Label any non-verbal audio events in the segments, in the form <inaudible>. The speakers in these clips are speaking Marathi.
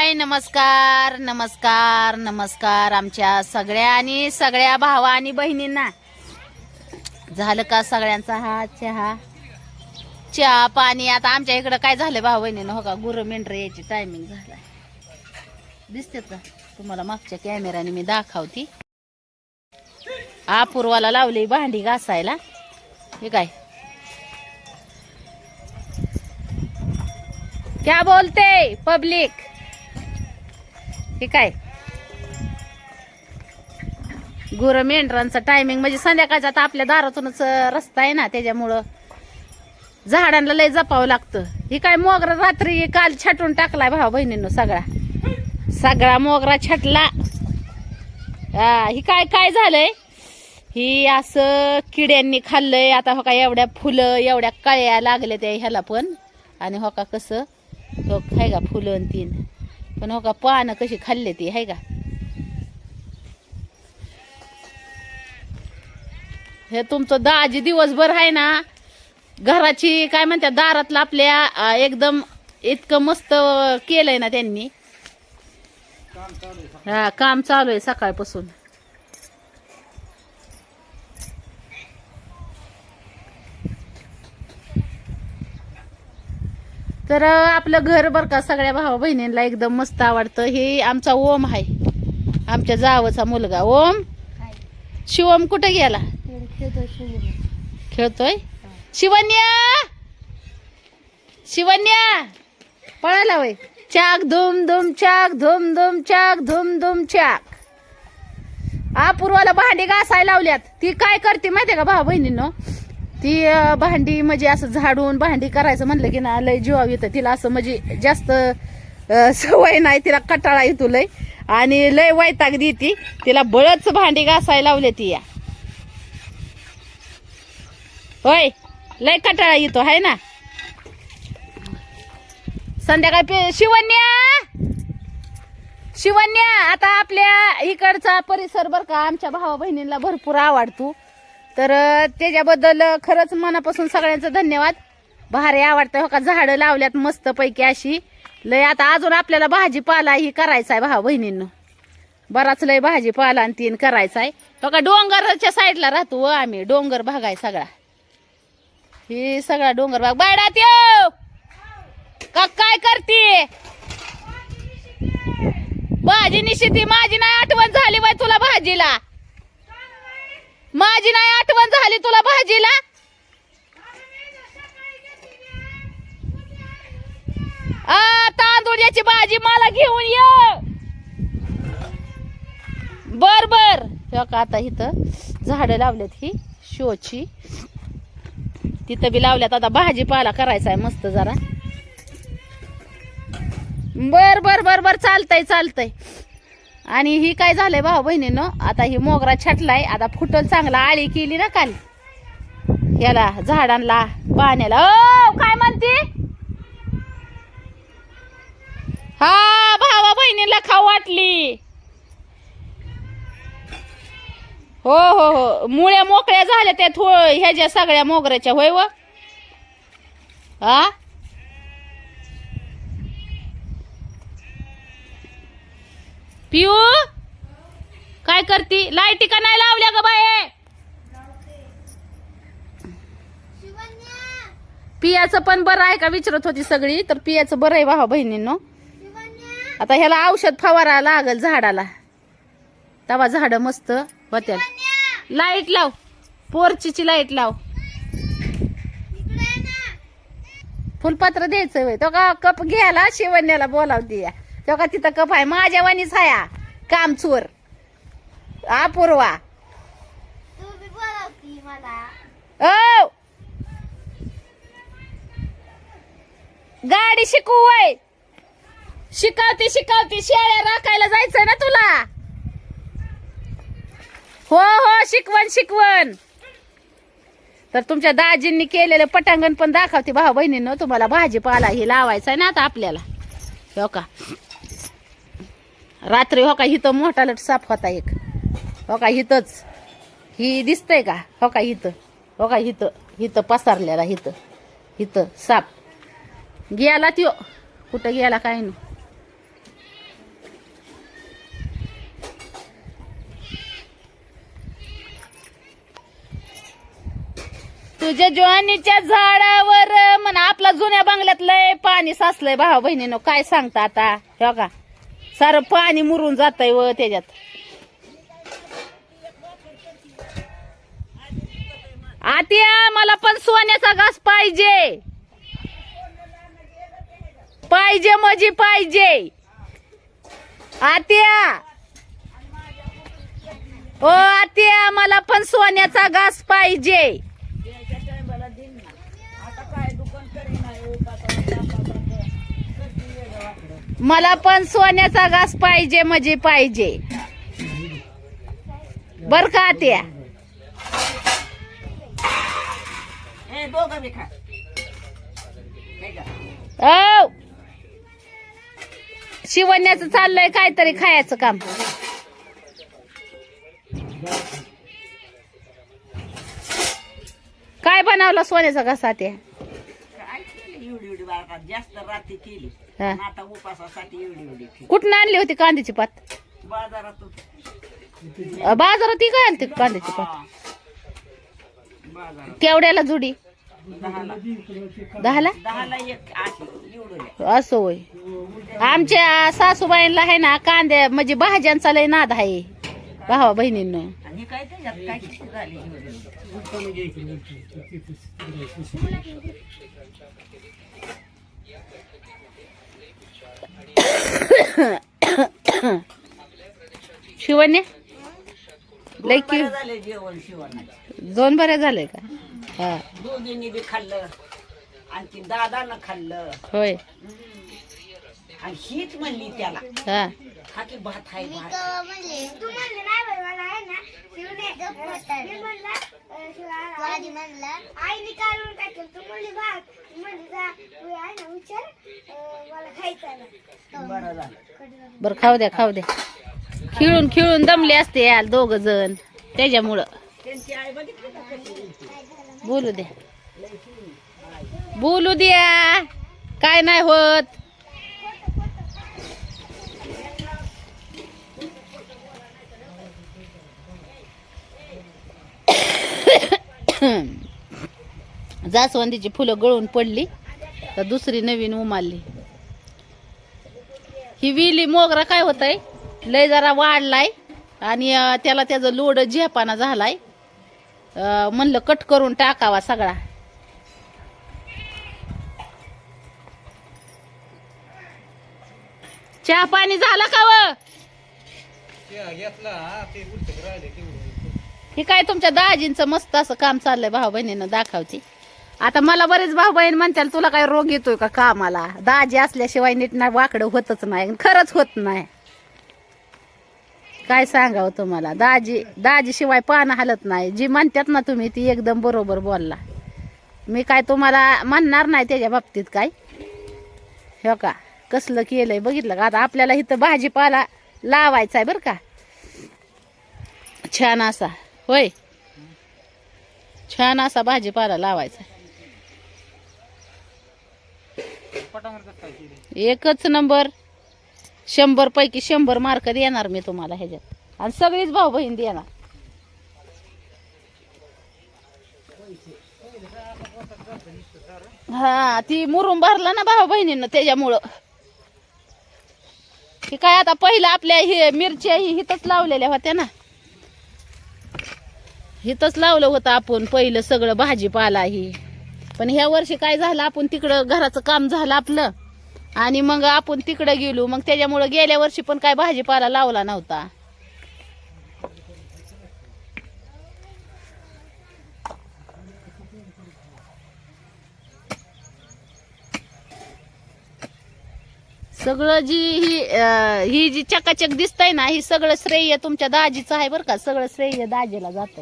हाय नमस्कार नमस्कार नमस्कार आमच्या सगळ्या आणि सगळ्या भावा आणि बहिणींना. झालं का सगळ्यांचा हा चहा? चहा पाणी आता आमच्या इकडं काय झालं भाऊ बहिणीनं हो का? गुरु मेंढरे यायची टायमिंग झालाय. दिसते का? तुम्हाला मागच्या कॅमेऱ्याने मी दाखवती. अपूर्वाला लावली भांडी घासायला. हे काय? क्या बोलते पब्लिक? हे काय? गुरं मेंढरांचा टायमिंग म्हणजे संध्याकाळचा आता आपल्या दारातूनच रस्ता आहे ना त्याच्यामुळं. झाडांना लय जपावं लागतं. ही काय मोगरा रात्री काल छाटून टाकलाय भाऊ बहिणीनं सगळा. सगळा मोगरा छाटला. हा, ही काय काय झालंय? ही असं किड्यांनी खाल्लंय. आता हो का एवढ्या फुलं एवढ्या कळ्या लागल्या त्या ह्याला पण. आणि हो का कसं? हो काय का फुलं आणि तीन. पण हो का पानं कशी खाल्ले ती आहे का? हे तुमचं दाजी दिवसभर आहे ना घराची काय म्हणतात दारातलं आपल्या एकदम इतकं मस्त केलंय ना त्यांनी. हा काम चालू आहे सकाळपासून. तर आपलं घर बर का सगळ्या भावा बहिणींना एकदम मस्त आवडतं. हे आमचा ओम आहे. आमच्या जावचा मुलगा. ओम? शिवम कुठे गेला? खेळतोय शिवन्या! शिवन्या! पळाला वय. चाक धुम धुम चाक धुम धुम चाक धुम धुम चाक. अपूर्वाला भांडी घासायला लावल्यात. ती काय करते माहितीये का भाऊ बहिणींनो? ती भांडी म्हणजे असं झाडून भांडी करायचं म्हणलं की ना लय जीवाव येतं. तिला असं म्हणजे जास्त सवय नाही तिला कटाळा येतो लय. आणि लय वैताग देती. तिला बळच भांडी घासायला लावले ती या. होय लय कटाळा येतो आहे ना. संध्याकाळी पे- शिवन्या शिवन्या आता आपल्या इकडचा परिसर बर का आमच्या भावा बहिणींना भरपूर आवडतो. तर त्याच्याबद्दल खरंच मनापासून सगळ्यांचं धन्यवाद. भारी आवडतं हो का झाडं लावल्यात मस्त पैकी अशी. लय आता अजून आपल्याला भाजीपाला ही करायचा आहे भाऊ बहिणींनो. बराच लय भाजीपाला आणि तीन करायचा आहे हो का डोंगरच्या साईडला राहतो हो आम्ही डोंगर भाग आहे सगळा. ही सगळा डोंगर भाग. बायडात येऊ! का काय करते? भाजी निश्चिती माझी नाही आठवण झाली बाय तुला भाजीला. माझी नाही आठवण झाली तुला भाजीला. आ तांदूळ्याची भाजी मला घेऊन ये. बर बर. का आता इथं झाडं लावल्यात ही शोची. तिथं बी लावल्यात. आता भाजीपाला करायचा आहे मस्त जरा. बर बर बर बर. चालतंय चालतंय. आणि ही काय झालंय भाऊ बहिणीनं? आता ही मोगरा छटलाय आता फुटल चांगला आळी केली ना काल. याला झाडांना पाण्याला. ओ काय म्हणते? हा भावा बहिणीला खाऊ वाटली. हो हो हो. मुळ्या मोकळ्या झाल्या त्या थो ह्याच्या सगळ्या मोगऱ्याच्या होय व? हा पिऊ काय करती? लाईटी का नाही लावल्या ग बाय पियाचं पण बरं आहे का? विचारत होती सगळी. तर पियाचं बरं आहे भावा बहिणींनो. आता ह्याला औषध फवारा लागल झाडाला. तवा झाड मस्त होत्या. लाइट लाव. पोरचीची लाइट लाव. फुलपात्र द्यायचं वय तो का कप घ्यायला शिवण्याला बोलाव दिया तो का तिथं कप आहे? माझ्या वाणीच हाया. काम चोर अपूर्वा ओ! गाडी शिकू वय. शिकवते शिकवते. शेळ्या राखायला जायचंय ना तुला? हो हो शिकवण शिकवण तर तुमच्या दाजींनी केलेलं पटांगण पण दाखवते. भाऊ बहिणीनं तुम्हाला भाजीपाला हे लावायचा ना आता आपल्याला. हो का? रात्री हो का इथं मोठा लट साफ होता एक. हो का इथंच. ही दिसतंय का? हो का इथं? हो का इथं? इथं पसारलेला इथं. इथं साप गेला त्यो. कुठं गेला काय नाही. तुझ्या ज्वानीच्या झाडावर म्हणा आपला जुन्या बंगल्यातलंय पाणी साचलंय भाऊ बहिणीनो. काय सांगता आता? हो का? सारं पाणी मुरून जातंय व त्याच्यात. आत्या मला पण सोन्याचा घास पाहिजे. पाहिजे मजी पाहिजे. आत्या. ओ आत्या मला पण सोन्याचा घास पाहिजे. मला पण सोन्याचा घास पाहिजे म्हणजे पाहिजे. बर का नाही का? औ शिवण्याचं चाललंय काहीतरी खायचं काम. काय बनवलं सोन्याचा घसा ते काय केली एवढी एवढी बाळकात जास्त रात्री केली. हा. आणि आता उपासासाठी एवढी एवढी केली कुठनं आणली होती कांद्याची पात? बाजारातून. अ, बाजारात ती काय आणते कांद्याची पात? हा. बाजारात. केवढ्याला जुडी? दहाला. दहाला? दहाला एक अशी एवढं असं होय. आमच्या सासूबाईंना आहे ना कांद्या म्हणजे भाज्यांचा लय नाद आहे. भावा बहिणींना. आणि काय त्याच्यात काय किती झाली? एवढी? शिवण्या? दोन की बरं झाले जेवण शिवणाचे दोन बऱ्या झालंय का? हा. दोघींनी बी खाल्लं. आणखी दादानं खाल्लं. होय. आणि हीच म्हणली त्याला. हा. हा की भात आहे भात. तू म्हणले नाही बाई मला आहे ना शिवण्याचं पटल. मी म्हणलं, अं, शिवा- आईने काढून काय केलं तू म्हणली भात. म्हणली जा तू आहे ना विचार अं, मला खायचं आहे बरं झालं. बर खाऊ द्या खाऊ द्या. खिळून खिळून दमले असते याल दोघ जण त्याच्यामुळं. आई? बोलू द्या. बोलू द्या. काय नाही होत. जास्वंदीची फुलं गळून पडली तर दुसरी नवीन उमारली ही विली मोगरा काय होत आहे लय जरा वाढलाय आणि त्याला त्याचं लोड झेपाना झालाय. म्हणलं कट करून टाकावा सगळा. चहा पाणी झाला का व? हे काय तुमच्या दाजींचं मस्त असं काम चाललंय भाऊ बहिणीनं दाखवते. आता मला बरेच भाऊ बहीण म्हणतात तुला काय रोग येतोय का कामाला दाजी असल्याशिवाय नीट ना वाकडं होतच नाही खरंच होत नाही. काय सांगावं तुम्हाला? दाजी दाजी शिवाय पानं हलत नाही. जी म्हणतात ना तुम्ही ती एकदम बरोबर बोलला. मी काय तुम्हाला म्हणणार नाही त्याच्या बाबतीत काय? हो का? कसलं केलंय? बघितलं का? आता आपल्याला इथं भाजीपाला लावायचा आहे बरं का. छान असा. होय. छान असा भाजीपाला लावायचा. एकच नंबर. शंभर पैकी शंभर मार्क देणार मी तुम्हाला ह्याच्यात. आणि सगळीच भाऊ बहीण देणार. हा ती मुरुम भरला ना भाऊ बहिणीनं त्याच्यामुळं. हे काय आता पहिलं आपल्या हे मिरच्या ही हिथंच लावलेल्या होत्या ना. हिथंच लावलं होतं आपण पहिलं सगळं भाजीपाला ही. पण ह्या वर्षी काय झालं आपण तिकडं घराचं काम झालं आपलं. आणि मग आपण तिकडं गेलो मग त्याच्यामुळं गेल्या वर्षी पण काय भाजीपाला लावला नव्हता. सगळं जी ही अं, ही जी चकाचक दिसतंय ना ही सगळं श्रेय तुमच्या दाजीचं आहे बरं का? सगळं श्रेय दाजीला जात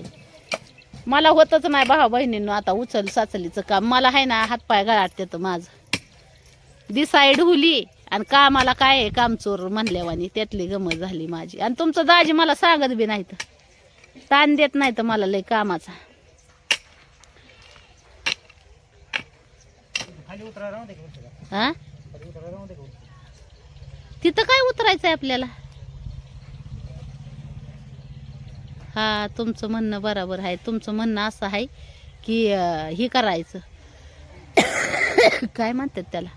मला होतच नाही भावा बहिणींनो आता उचल साचलीचं काम. मला आहे ना हातपाय गळाट माझं. दिसाय ढुली आणि कामाला काय आहे? कामचोर म्हणल्यावानी त्यातली गमत झाली माझी. आणि तुमचं दाजी मला सांगत बी नाही तर ताण देत नाही तर मला लय कामाचा. हा तिथं काय उतरायचंय आपल्याला? हा तुमचं म्हणणं बरोबर आहे. तुमचं म्हणणं असं आहे की हे करायचं. <coughs> काय म्हणतात त्याला?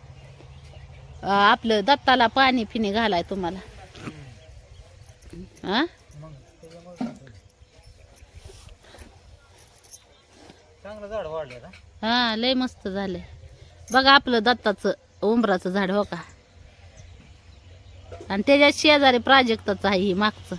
आपलं दत्ताला पाणी फिनी घालाय तुम्हाला. हा? हा लय मस्त झालंय. बघा आपलं दत्ताचं उंबराचं झाड हो का? आणि त्याच्या शेजारी प्राजक्ताचं आहे ही मागचं.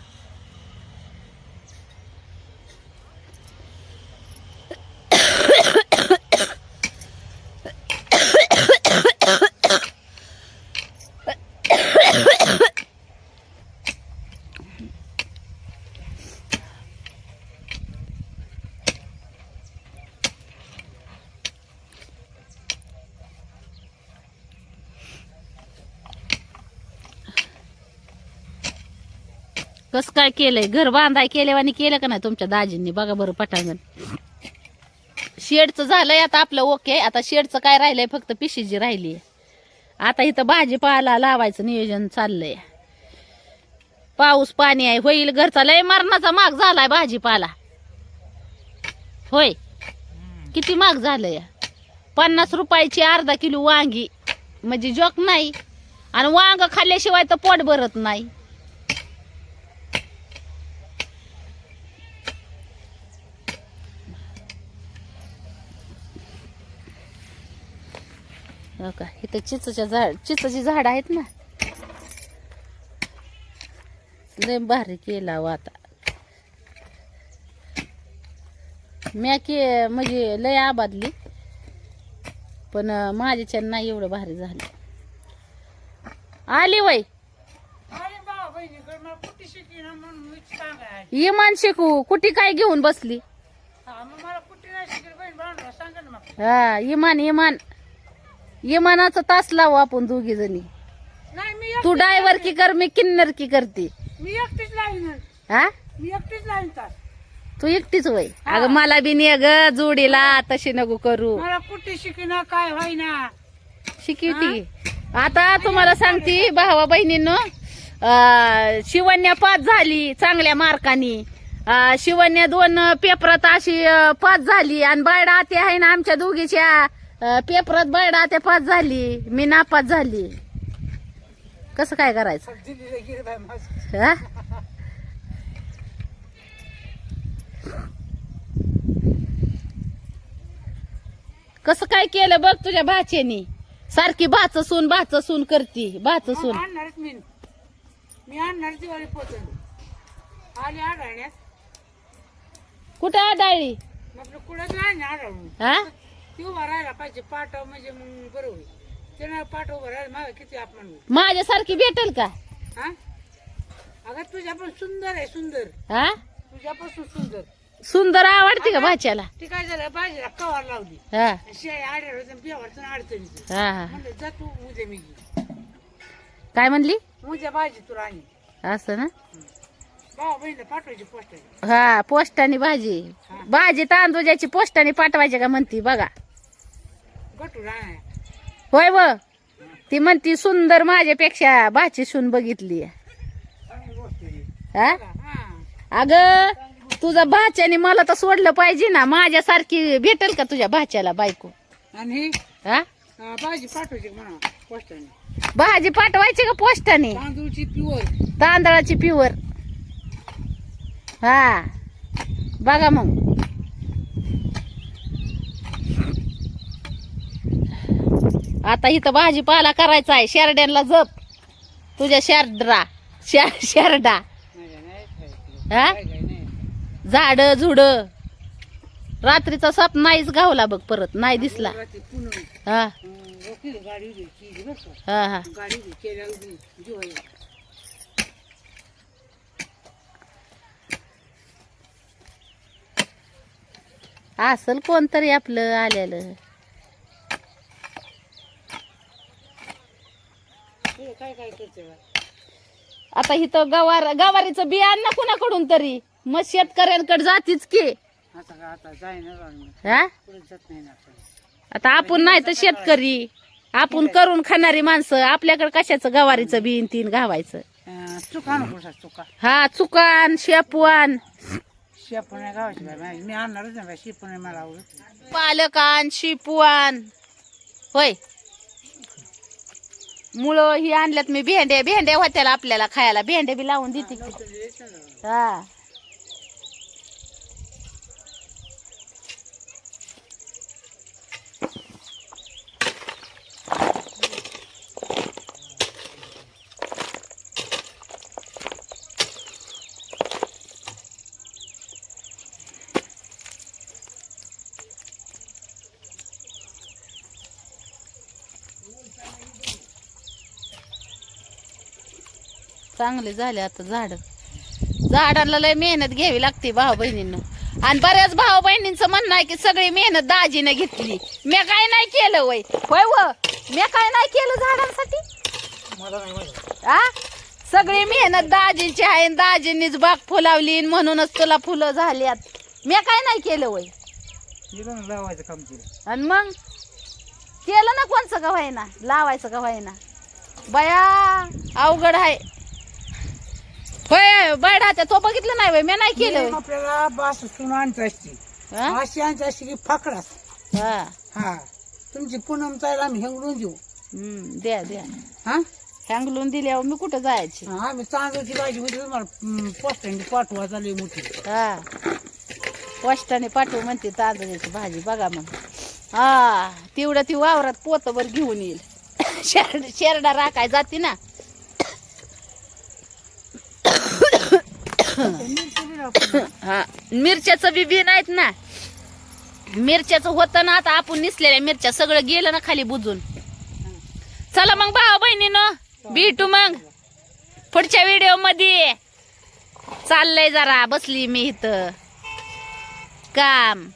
कस काय केलंय? घर बांधाय केल्यावानी केलं का नाही तुमच्या दाजींनी? बघा बरं पटांगण. शेडचं झालंय आता आपलं ओके. आता शेडचं काय राहिलंय? फक्त पिशीची राहिली आता इथं भाजीपाला लावायचं नियोजन चाललंय. पाऊस पाणी आहे. होईल घरचा. लय मरणाचा माग झालाय भाजीपाला. होय. किती माग झालंय? पन्नास रुपयाची अर्धा किलो वांगी. म्हणजे जोक नाही. आणि वांग खाल्ल्याशिवाय तर पोट भरत नाही. हो का? इथं चिचच्या झाड चिचची झाड आहेत ना. लय भारी केला हो आता. म्या के म्हणजे लय आबादली. पण माझ्याच्या नाही एवढं भारी झालं. आली वय. इमान शिकू. कुठे काय घेऊन बसली? हा हा इमान इमान. इमानाचा तास लावू आपण दोघी जणी. नाही मी तू डायव्हर की कर मी किन्नर की करते. मी एकटीच लावीन. हा? मी एकटीच लावीन तास. तू एकटीच वय अगं मला बी ने ग जोडीला तशी नको करू. मला कुठे शिकीना काय व्हायना? शिकवती आता तुम्हाला सांगते भावा बहिणींनो शिवण्या पास झाली चांगल्या मार्कानी. अं, शिवण्या दोन पेपरात अशी अं, पास झाली आणि बायडा आते आहे ना आमच्या दोघीच्या. पेपरात बायडा आते पास झाली. मी नापास झाली. कसं काय करायचं? हा? कसं काय केलं बघ तुझ्या भाच्यानी सारखी भाच सून भाच सून करती. भाच सून. आणणारच मी. मी आणणार दिवाळी पोचून. आली आढळण्यात कुठं म्हटलं कुठं हा? ती उभा राहायला पाहिजे पाठव म्हणजे मग बरं होईल. त्यानं पाठव उभं राहायला माझं किती अपमान होईल. माझ्यासारखी भेटेल का? हा? अगं तुझ्या पण सुंदर आहे सुंदर. हा? तुझ्यापासून सुंदर. सुंदर आवडते का भाच्याला? ती काय झालं भाजीला कवार लावली. हा. शेळी आढळ अडचणीचं. हा हा. म्हणलं जा तू उद्या मी. काय म्हणली? उद्या भाजी तुला आणि असं ना? भाऊ बहिणीला पाठवायची पोस्ट हा पोस्टाने भाजी. भाजी तांदूजाची पोस्टाने पाठवायची का म्हणती बघा. होय व. ती म्हणती सुंदर माझ्यापेक्षा भाची सून बघितली हा. हा? अग तुझा भाच्याने मला तर सोडलं पाहिजे ना. माझ्यासारखी भेटेल का तुझ्या भाच्याला बायको? आणि? हा? भाजी पाठवायची म्हणा पोस्टाने? भाजी पाठवायची का पोस्टाने? तांदूळची प्युअर. तांदळाची प्युअर. हा. बघा मग. आता इथं भाजीपाला करायचा आहे. शेरड्यांना जप. तुझ्या शेरड्रा शे शेरडा हा? झाड झुड. रात्रीचा साप नाहीच गावला बघ परत. नाही दिसला. हा. हा हा. असल कोणतरी आपलं आलेलं हे काय काय करते बा? आता इथं गवार गवारीचं बियाण ना कुणाकडून तरी. मग शेतकऱ्यांकडे जातीच की. आता हा? आपण. आता आपण नाही तर शेतकरी. आपण करून खाणारी माणसं. आपल्याकडे कशाचं गवारीचं बिन तीन घावायचं? हा चुकान शेपवान शेपून नाही गावाची बाई माझी. मी आणणारच नाही बाई शेपून नाही मला आवडत पालकान शिपवान होय मुळं ही आणल्यात मी भेंड्या भेंड्या होत्याला आपल्याला खायला. भेंडे बी लावून देते हा. चांगले झाले आता झाड. झाडांना लय मेहनत घ्यावी लागते भाऊ बहिणींना. आणि बऱ्याच भाऊ बहिणींचं म्हणणं आहे की सगळी मेहनत दाजीने घेतली. मी काय नाही केलं वय. होय व? मी काय नाही केलं झाडांसाठी? आ? सगळी मेहनत दाजीची आहे आणि दाजींनीच बाग फुलावली म्हणूनच तुला फुलं झाल्यात. मी काय नाही केलं वय. लावायचं काम केलं आणि मग? केलं ना कोणचं का व्हायना? लावायचं का व्हायना? बया अवघड आहे. होय बडा तो बघितलं नाही मी नाही केलं. आपल्याला बास सुन आणता असते हा? अशी असते की फाकडास हा. हा. तुमची पूनम चायला आम्ही हेंगडून देऊ. हम्म, द्या द्या. हा? हँगलून दिल्यावर मी कुठं जायची? हा, आम्ही तांदूळची भाजी होती तुम्हाला पोस्टांची पाठवा झाली मोठी. हा. पोस्टाने पाठवू म्हणते तांदळाची भाजी बघा मग. हा तेवढं ती वावरात पोतभर घेऊन येईल. <laughs> शेरड शेरडा राखाय जाते ना. <laughs> हा मिरच्याचं बी बी नाहीत ना. मिरच्याचं होतं ना आता आपण निसलेल्या मिरच्या सगळं गेलं ना खाली बुजून. चला मग भाऊ बहिणीनं भेटू मग. पुढच्या व्हिडिओमध्ये चाललंय जरा बसली मी इथं. काम.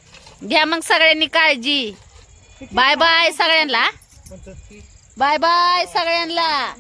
घ्या मग सगळ्यांनी काळजी. बाय बाय सगळ्यांना. बाय बाय सगळ्यांना.